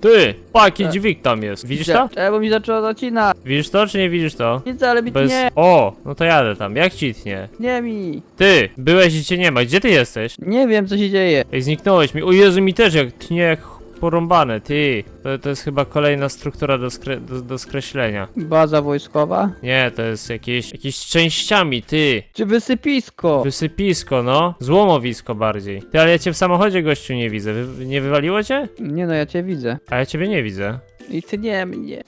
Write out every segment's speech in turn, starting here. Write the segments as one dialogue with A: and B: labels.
A: Ty, pa, jaki
B: E.
A: dźwig tam jest. Widzisz to?
B: Czemu mi zaczęło zacinać?
A: Widzisz to, czy nie widzisz to?
B: Widzę, ale mi
A: Bez...
B: nie,
A: O, no to jadę tam. Jak ci tnie?
B: nie mi.
A: Ty, byłeś i cię nie ma. Gdzie ty jesteś?
B: Nie wiem, co się dzieje.
A: Ej, zniknąłeś mi. O Jezu, mi też jak tnie jak porąbane, ty. To, to jest chyba kolejna struktura do, skre... do, do skreślenia.
B: Baza wojskowa?
A: Nie, to jest jakieś, jakieś częściami, ty.
B: Czy wysypisko?
A: Wysypisko, no. Złomowisko bardziej. Ty, ale ja cię w samochodzie, gościu, nie widzę. Wy... Nie wywaliło cię?
B: Nie no, ja cię widzę.
A: A ja ciebie nie widzę.
B: I ty nie mnie.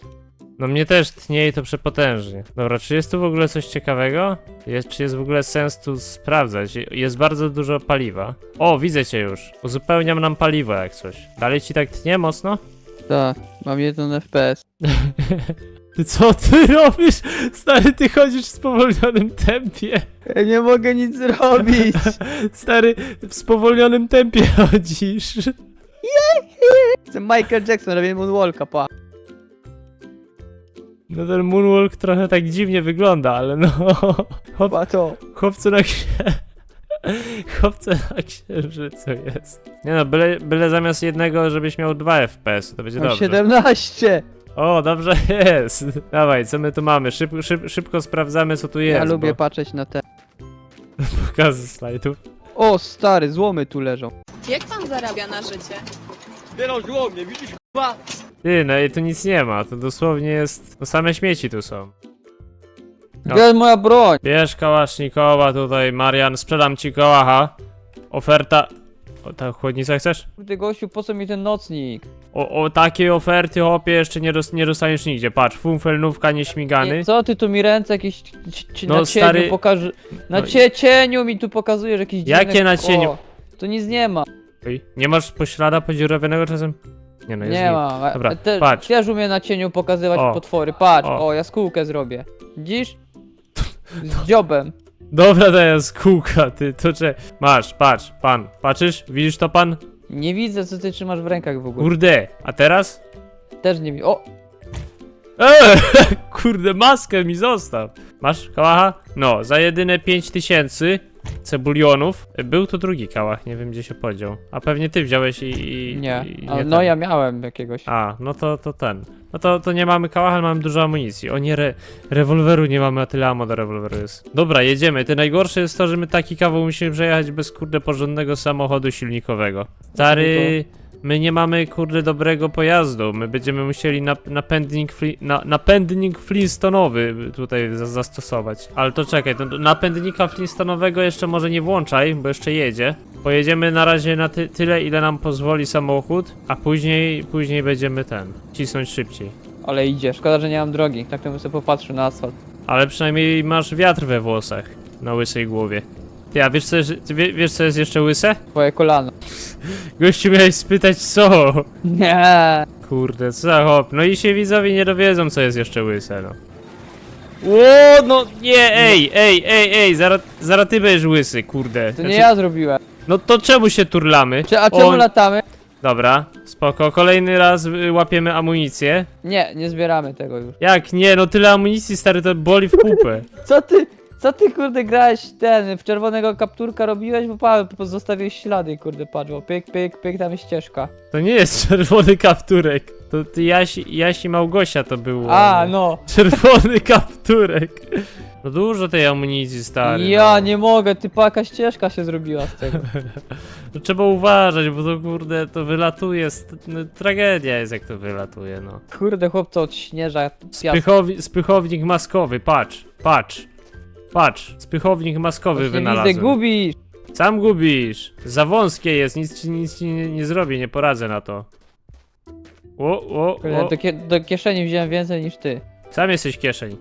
A: No mnie też tnie i to przepotężnie. Dobra, czy jest tu w ogóle coś ciekawego? Jest, czy jest w ogóle sens tu sprawdzać? Jest bardzo dużo paliwa. O, widzę cię już. Uzupełniam nam paliwo jak coś. Dalej ci tak tnie mocno?
B: Tak, mam jeden FPS.
A: Ty co ty robisz? Stary, ty chodzisz w spowolnionym tempie.
B: Ja nie mogę nic zrobić.
A: Stary, w spowolnionym tempie chodzisz.
B: Jestem Michael Jackson, robię moonwalka, pa.
A: No ten moonwalk trochę tak dziwnie wygląda, ale no... Hop,
B: Pa to.
A: chłopcu na księ... Chłopcy na księżycu jest. Nie no, byle, byle zamiast jednego, żebyś miał dwa FPS, to będzie
B: Mam
A: dobrze.
B: 17.
A: O, dobrze jest. Dawaj, co my tu mamy? Szyb, szyb, szybko sprawdzamy, co tu jest.
B: Ja lubię
A: bo...
B: patrzeć na te.
A: pokazy slajdów.
B: O, stary, złomy tu leżą.
C: Jak pan zarabia na życie?
D: Zbierał złomie, widzisz k***a?
A: Ty, no i tu nic nie ma, to dosłownie jest... No same śmieci tu są. No.
B: Gdzie jest moja broń?
A: Bierz kałasznikowa tutaj, Marian, sprzedam ci kołacha. Oferta... O, ta chłodnica chcesz?
B: Ty gościu, po co mi ten nocnik?
A: O, o takiej oferty, hopie, jeszcze nie, dos, nie dostaniesz nigdzie. Patrz, funfelnówka nieśmigany.
B: Nie, co ty tu mi ręce jakieś
A: No,
B: na cieniu
A: stary-
B: pokaż... Na
A: No
B: cie, cieniu mi tu pokazujesz jakieś
A: Jakie
B: dziwne...
A: na cieniu?
B: O, tu nic nie ma.
A: Oj, nie masz poślada podziurawionego czasem? Nie no, jest
B: nie ma.
A: Dobra,
B: te,
A: patrz.
B: Też umie na cieniu pokazywać
A: O.
B: potwory. Patrz,
A: O.
B: o. jaskółkę zrobię. Widzisz? Z dziobem.
A: Dobra, to jest kółka, ty, to cze... Masz, patrz, pan, patrzysz? Widzisz to pan?
B: Nie widzę, co ty trzymasz w rękach w ogóle.
A: Kurde, a teraz?
B: Też nie widzę. O,
A: Eee, kurde, maskę mi zostaw. Masz kałacha? No, za jedyne 5000 cebulionów. Był tu drugi kałach, nie wiem gdzie się podział. A pewnie ty wziąłeś i... i
B: nie.
A: i ten.
B: no ja miałem jakiegoś.
A: A, no to, to ten. No to, to nie mamy kałacha, ale mamy dużo amunicji. O nie, re, rewolweru nie mamy, a tyle ammo do rewolweru jest. Dobra, jedziemy. Ty najgorsze jest to, że my taki kawał musimy przejechać bez kurde porządnego samochodu silnikowego. Stary, my nie mamy kurde dobrego pojazdu. My będziemy musieli nap, napędnik, fli, na, napędnik Flintstonowy tutaj za, zastosować. Ale to czekaj, to napędnika Flintstonowego jeszcze może nie włączaj, bo jeszcze jedzie. Pojedziemy na razie na ty, tyle, ile nam pozwoli samochód, a później, później będziemy ten, cisnąć szybciej.
B: Ale idzie. Szkoda, że nie mam drogi. Tak to bym sobie popatrzył na asfalt.
A: Ale przynajmniej masz wiatr we włosach, na łysej głowie. Ty, a wiesz co, jest, ty wie, wiesz co jest jeszcze łyse?
B: Twoje kolano.
A: Gościu miałeś spytać co?
B: Nie.
A: Kurde, co za hop. No i się widzowie nie dowiedzą co jest jeszcze łyse, no. Ło, no nie, ej, ej, ej, ej, zaraz, zaraz ty będziesz łysy, kurde.
B: To nie
A: Znaczy-
B: ja zrobiłem.
A: No to czemu się turlamy?
B: Cze- a czemu
A: On-
B: latamy?
A: Dobra, spoko, kolejny raz y, łapiemy amunicję.
B: Nie, nie zbieramy tego już.
A: Jak nie, no tyle amunicji stary, to boli w kupę.
B: Co ty, co ty kurde grałeś ten, w czerwonego kapturka robiłeś? Bo pa, po- zostawiłeś ślady kurde padło. Pyk, pyk, pyk, tam jest ścieżka.
A: To nie jest czerwony kapturek. To ty Jaś, Jaś i Małgosia to było.
B: A, no.
A: Czerwony kapturek. No dużo tej amunicji stary.
B: Ja
A: no.
B: nie mogę, ty jaka ścieżka się zrobiła z tego.
A: No, trzeba uważać, bo to kurde, to wylatuje, st- no, tragedia jest jak to wylatuje, no.
B: Kurde chłopco od śnieża. piasku.
A: Spychowi, spychownik maskowy, patrz, patrz. Patrz, spychownik maskowy
B: Właśnie widzę,
A: wynalazłem.
B: gubisz.
A: Sam gubisz. Za wąskie jest, nic ci, nic ci nie, nie zrobię, nie poradzę na to. O, o,
B: Kurde,
A: o.
B: do, kie do kieszeni wziąłem więcej niż ty.
A: Sam jesteś kieszeń.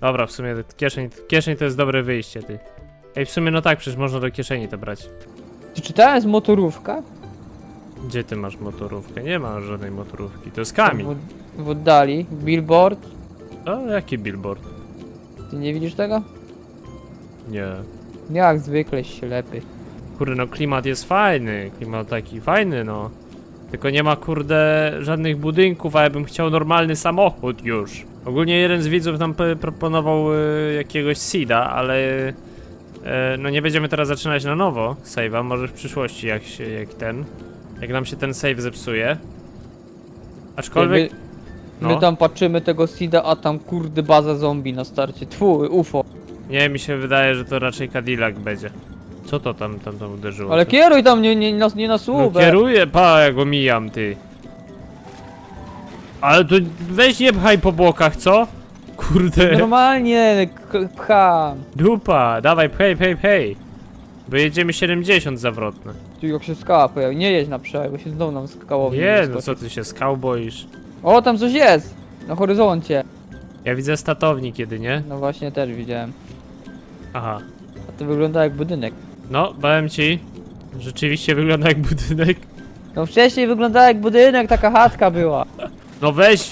A: Dobra, w sumie kieszeń, kieszeń to jest dobre wyjście, ty. Ej, w sumie no tak, przecież można do kieszeni to brać.
B: Czy czytałem z motorówka?
A: Gdzie ty masz motorówkę? Nie ma żadnej motorówki, to jest kamień.
B: W, w oddali, billboard.
A: O, jaki billboard?
B: Ty nie widzisz tego?
A: Nie.
B: Jak zwykle ślepy.
A: Kurde, no klimat jest fajny, klimat taki fajny, no. Tylko nie ma, kurde, żadnych budynków, a ja bym chciał normalny samochód już. Ogólnie jeden z widzów nam proponował e, jakiegoś seeda, ale e, no nie będziemy teraz zaczynać na nowo save'a, może w przyszłości jak się, jak ten, jak nam się ten save zepsuje. Aczkolwiek,
B: My, my
A: no,
B: tam patrzymy tego Sida, a tam kurde baza zombie na starcie. Tfu, UFO.
A: Nie, mi się wydaje, że to raczej Cadillac będzie. Co to tam, tam, tam uderzyło?
B: Ale
A: Co-
B: kieruj tam, nie, nie, nie, nie na
A: No
B: słupę.
A: kieruję, pa, jak go mijam, ty. Ale to weź nie pchaj po bokach, co? Kurde,
B: Normalnie k- pcham.
A: dupa, dawaj, pchaj, pchaj, pchaj. Bo jedziemy 70 zawrotne.
B: Tu jak się skała pojawi. Nie jedź na przełaj, bo się znowu nam skało.
A: Nie, no co ty się skał boisz?
B: O, tam coś jest! Na horyzoncie.
A: Ja widzę statownik jedynie.
B: No właśnie, też widziałem.
A: Aha.
B: A to wygląda jak budynek.
A: No, bałem ci. Rzeczywiście wygląda jak budynek.
B: No wcześniej wyglądała jak budynek, taka chatka była.
A: No weź!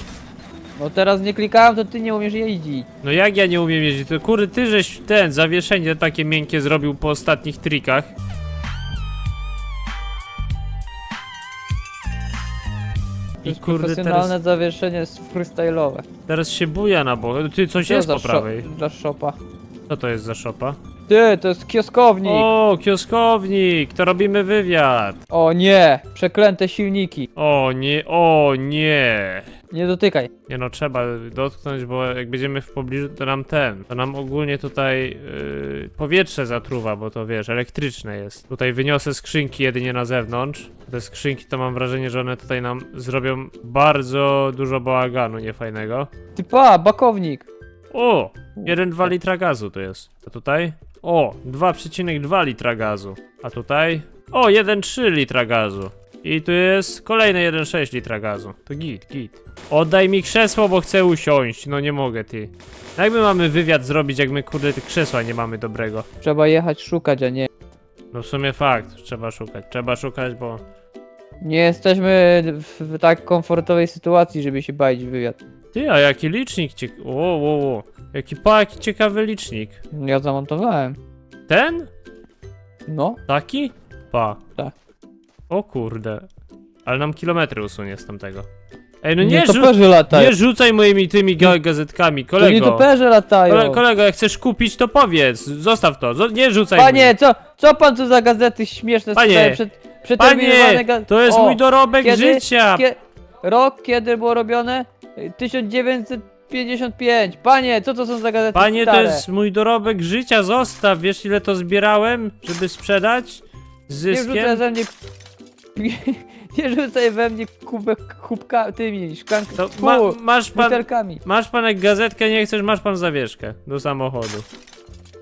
B: No teraz nie klikałem, to ty nie umiesz jeździć.
A: No jak ja nie umiem jeździć? To kurde, ty żeś ten zawieszenie takie miękkie zrobił po ostatnich trikach.
B: To
A: I
B: jest
A: kurde,
B: profesjonalne
A: teraz,
B: zawieszenie jest freestyle'owe.
A: teraz się buja na bok. Ty, coś
B: Co
A: jest
B: za
A: po
B: szo-
A: prawej.
B: Dla szopa.
A: Co to jest za szopa?
B: Ty, to jest kioskownik. O.
A: O, kioskownik! To robimy wywiad!
B: nie, przeklęte silniki.
A: O nie, o nie!
B: Nie dotykaj.
A: Nie no, trzeba dotknąć, bo jak będziemy w pobliżu, to nam ten, to nam ogólnie tutaj yy, powietrze zatruwa, bo to wiesz, elektryczne jest. Tutaj wyniosę skrzynki jedynie na zewnątrz. Te skrzynki to mam wrażenie, że one tutaj nam zrobią bardzo dużo bałaganu niefajnego.
B: Ty pa, bakownik.
A: O! 1,2 litra gazu to jest. A tutaj? O! 2,2 litra gazu. A tutaj? O! 1,3 litra gazu. I tu jest kolejne 1,6 litra gazu. To git, git. Oddaj mi krzesło, bo chcę usiąść. No nie mogę, ty. Jak my mamy wywiad zrobić, jak my kurde tych krzesła nie mamy dobrego?
B: Trzeba jechać szukać, a nie.
A: No w sumie fakt, trzeba szukać. Trzeba szukać, bo...
B: Nie jesteśmy w, w tak komfortowej sytuacji, żeby się bawić w wywiad.
A: Ty, a jaki licznik ciek... O, o, o. Jaki pa, jaki ciekawy licznik.
B: Ja zamontowałem.
A: Ten?
B: No,
A: Taki? Pa.
B: Tak.
A: O kurde. Ale nam kilometry usunie z tamtego. Ej, no
B: nie,
A: rzu
B: latają.
A: nie rzucaj moimi tymi ga gazetkami,
B: To nie
A: kolego.
B: toperze latają.
A: Kole kolego, jak chcesz kupić, to powiedz. Zostaw to. Zo nie rzucaj
B: Panie, co, co pan tu za gazety śmieszne
A: Panie,
B: sprzedaje? przed, przeterminowane
A: Panie,
B: ga-
A: to jest
B: O,
A: mój dorobek
B: kiedy-
A: życia.
B: kie- Rok, kiedy było robione? Y, 1955. Panie, co to są za gazety
A: Panie, to
B: stare?
A: jest mój dorobek życia, zostaw. Wiesz ile to zbierałem, żeby sprzedać? Z
B: Nie rzucaj
A: zyskiem?
B: ze mnie... Nie rzucaj we mnie kubek, kubka, tymi szklankami,
A: To ma masz pan...
B: butelkami.
A: Masz pan jak gazetkę, nie chcesz, masz pan zawieszkę do samochodu.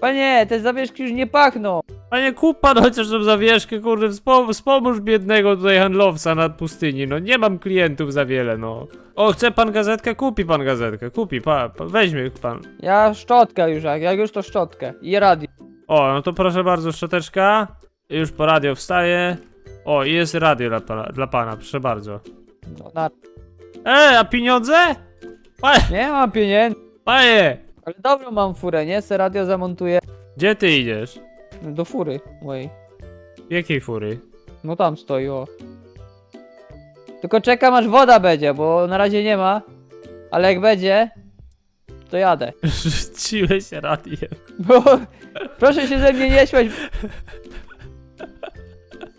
B: Panie, te zawieszki już nie pachną.
A: Panie, kup pan chociaż tą zawieszkę, kurde, wspom wspomóż biednego tutaj handlowca nad pustyni, no nie mam klientów za wiele, no. O, chce pan gazetkę? Kupi pan gazetkę, kupi, pa, pa weźmie pan.
B: Ja szczotkę już, jak, jak już to szczotkę. I radio.
A: O, no to proszę bardzo, szczoteczka. Już po radio wstaje. O, i jest radio dla pana, dla pana, proszę bardzo.
B: No, na...
A: E, a pieniądze? Panie,
B: Nie mam pieniędzy.
A: panie,
B: Ale dobrą mam furę, nie? Se radio zamontuję
A: gdzie ty idziesz?
B: Do fury mojej.
A: Jakiej fury?
B: No tam stoi, o. Tylko czekam aż woda będzie, bo na razie nie ma. Ale jak będzie, to jadę.
A: Rzuciłeś radiem.
B: Bo proszę się ze mnie nie śmiać.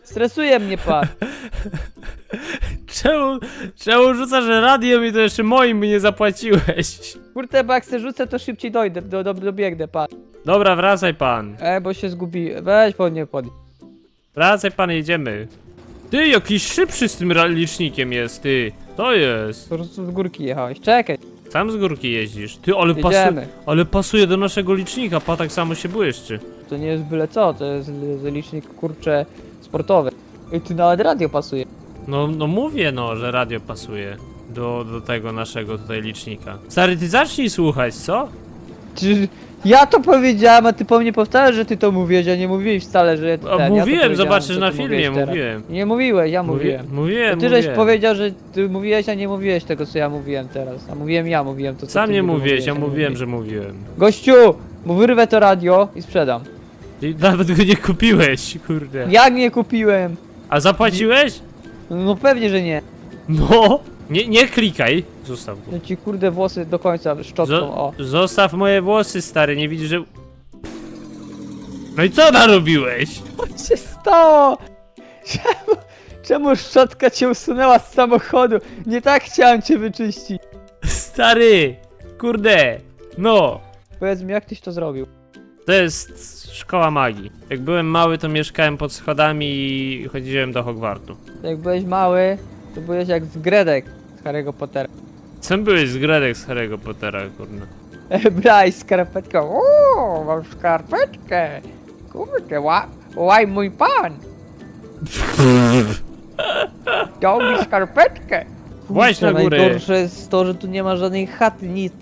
B: Stresuje mnie pan.
A: Czemu, czemu rzucasz radiem i to jeszcze moim mi nie zapłaciłeś?
B: Kurde, bo jak se rzucę, to szybciej dojdę, do, do, dobiegnę pan.
A: Dobra, wracaj pan.
B: E, bo się zgubi. Weź po mnie pod.
A: Wracaj pan, jedziemy. Ty, jakiś szybszy z tym ra- licznikiem jest, ty. To jest.
B: Po prostu z górki jechałeś. Czekaj,
A: Sam z górki jeździsz. Ty, ale, pasu
B: jedziemy.
A: ale pasuje do naszego licznika, pa tak samo się błyszczy.
B: To nie jest byle co, to jest li- licznik kurcze sportowy. I tu nawet radio pasuje.
A: No, no mówię no, że radio pasuje do, do tego naszego tutaj licznika. Stary, ty zacznij słuchać, co?
B: Czy ja to powiedziałem, a ty po mnie powtarzasz, że ty to mówiłeś, a nie mówiłeś wcale, że
A: A,
B: ja to
A: mówiłem,
B: powiedziałem,
A: zobaczysz
B: co
A: na
B: ty
A: filmie,
B: mówiłeś teraz.
A: mówiłem.
B: Nie mówiłeś, ja
A: Mówi-
B: mówiłem.
A: Mówiłem,
B: To ty żeś
A: mówiłem.
B: powiedział, że ty mówiłeś, a nie mówiłeś tego, co ja mówiłem teraz. A mówiłem ja, mówiłem to, co
A: Sam
B: ty
A: nie
B: niby
A: mówiłeś, ja
B: a
A: mówiłem, że mówiłem.
B: Gościu, bo wyrwę to radio i sprzedam.
A: I nawet go nie kupiłeś, kurde.
B: Jak nie kupiłem?
A: A zapłaciłeś?
B: No pewnie, że nie.
A: No! Nie, nie klikaj. Zostaw go.
B: No ci kurde włosy do końca szczotką, o.
A: Zo zostaw moje włosy, stary, nie widzisz, że... No i co narobiłeś?
B: Co się stało? Czemu, Czemu szczotka cię usunęła z samochodu? Nie tak chciałem cię wyczyścić.
A: Stary! Kurde! No!
B: Powiedz mi, jak tyś to zrobił?
A: To jest szkoła magii. Jak byłem mały, to mieszkałem pod schodami i chodziłem do Hogwartu.
B: Jak byłeś mały, to byłeś jak z Gredek Harry'ego Pottera.
A: Co byłeś z Gredek z Harry'ego Pottera, kurde?
B: Braj skarpetkę. Uuu, mam skarpetkę. Kurde, ła, łaj mój pan. Dał mi skarpetkę.
A: Właź na górę.
B: Najgorsze jest to, że tu nie ma żadnej chaty, nic.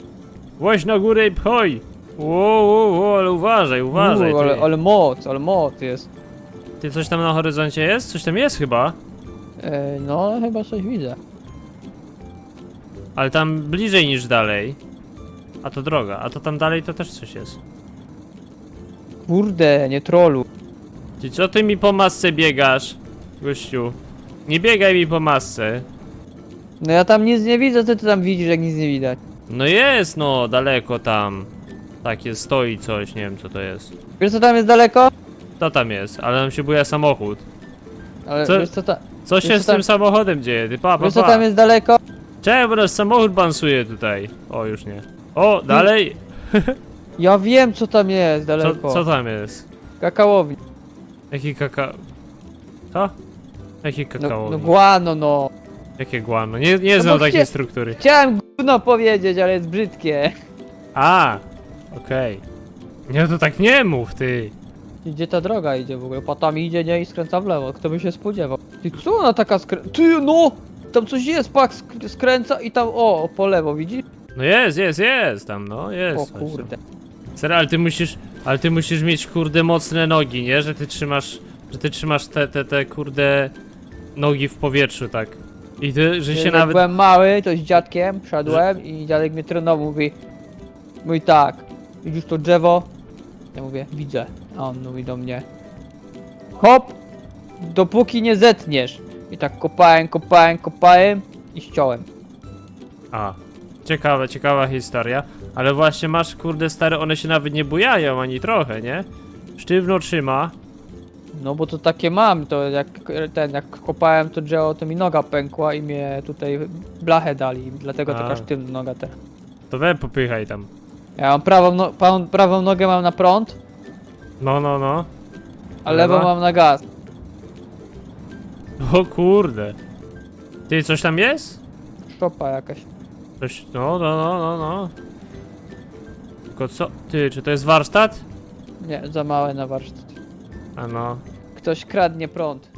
A: Właź na górę i pchoj! Wow, wow, ale uważaj, uważaj.
B: Uuu, ale,
A: ty.
B: ale moc, ale moc jest.
A: Ty coś tam na horyzoncie jest? Coś tam jest chyba.
B: E, no, chyba coś widzę.
A: Ale tam bliżej niż dalej. A to droga, a to tam dalej to też coś jest.
B: Kurde, nie trolu.
A: Ty co ty mi po masce biegasz, gościu? Nie biegaj mi po masce.
B: No ja tam nic nie widzę, ty, ty tam widzisz, jak nic nie widać.
A: No jest no, daleko tam. Takie stoi coś, nie wiem co to jest.
B: Wiesz co tam jest daleko?
A: To tam jest, ale nam się buja samochód.
B: Ale
A: Co?
B: wiesz co, ta,
A: Co się
B: Wiesz,
A: z
B: tam-
A: tym samochodem dzieje? Ty pa, pa,
B: wiesz co
A: pa.
B: tam jest daleko?
A: Czemu, nasz samochód bansuje tutaj. O, już nie. O, dalej.
B: Ja wiem co tam jest
A: Co,
B: daleko.
A: co tam jest?
B: Kakaowni.
A: Jaki kakao... Co? Jaki
B: No,
A: kakao?
B: no guano no.
A: Jakie guano? Nie, nie
B: No
A: znam
B: bo
A: takiej
B: chcie-
A: struktury.
B: Chciałem gówno powiedzieć, ale jest brzydkie.
A: A, okej. Nie, to tak nie mów, ty.
B: Gdzie ta droga idzie w ogóle? Po tam idzie, nie? I skręca w lewo. Kto by się spodziewał? Ty co ona taka skręca? Ty no! Tam coś jest, pak sk- skręca i tam, o, po lewo, widzisz?
A: No jest, jest, jest tam, no, jest.
B: O kurde.
A: Serio, ale ty musisz, ale ty musisz mieć, kurde, mocne nogi, nie? Że ty trzymasz, że ty trzymasz te, te, te, kurde, nogi w powietrzu, tak. I ty, że się
B: Jak
A: nawet...
B: byłem mały, to z dziadkiem szedłem i dziadek mnie trenował, mówi Mówi tak, widzisz to drzewo? Ja mówię, widzę. A on mówi do mnie Hop! Dopóki nie zetniesz. I tak kopałem, kopałem, kopałem i ściąłem.
A: A, ciekawa, ciekawa historia. Ale właśnie masz, kurde, stare, one się nawet nie bujają ani trochę, nie? Sztywno trzyma.
B: No bo to takie mam, to jak ten, jak kopałem to drzewo, to mi noga pękła i mnie tutaj blachę dali, dlatego
A: A.
B: taka sztywna noga teraz.
A: To we popychaj tam.
B: Ja mam prawą, no, prawą, prawą nogę mam na prąd,
A: No, no, no.
B: a lewą
A: Lewa?
B: mam na gaz.
A: O kurde. Ty, coś tam jest?
B: Szopa jakaś.
A: Coś, no, no, no, no, no. Tylko co? Ty, czy to jest warsztat?
B: Nie, za małe na warsztat.
A: A no.
B: Ktoś kradnie prąd.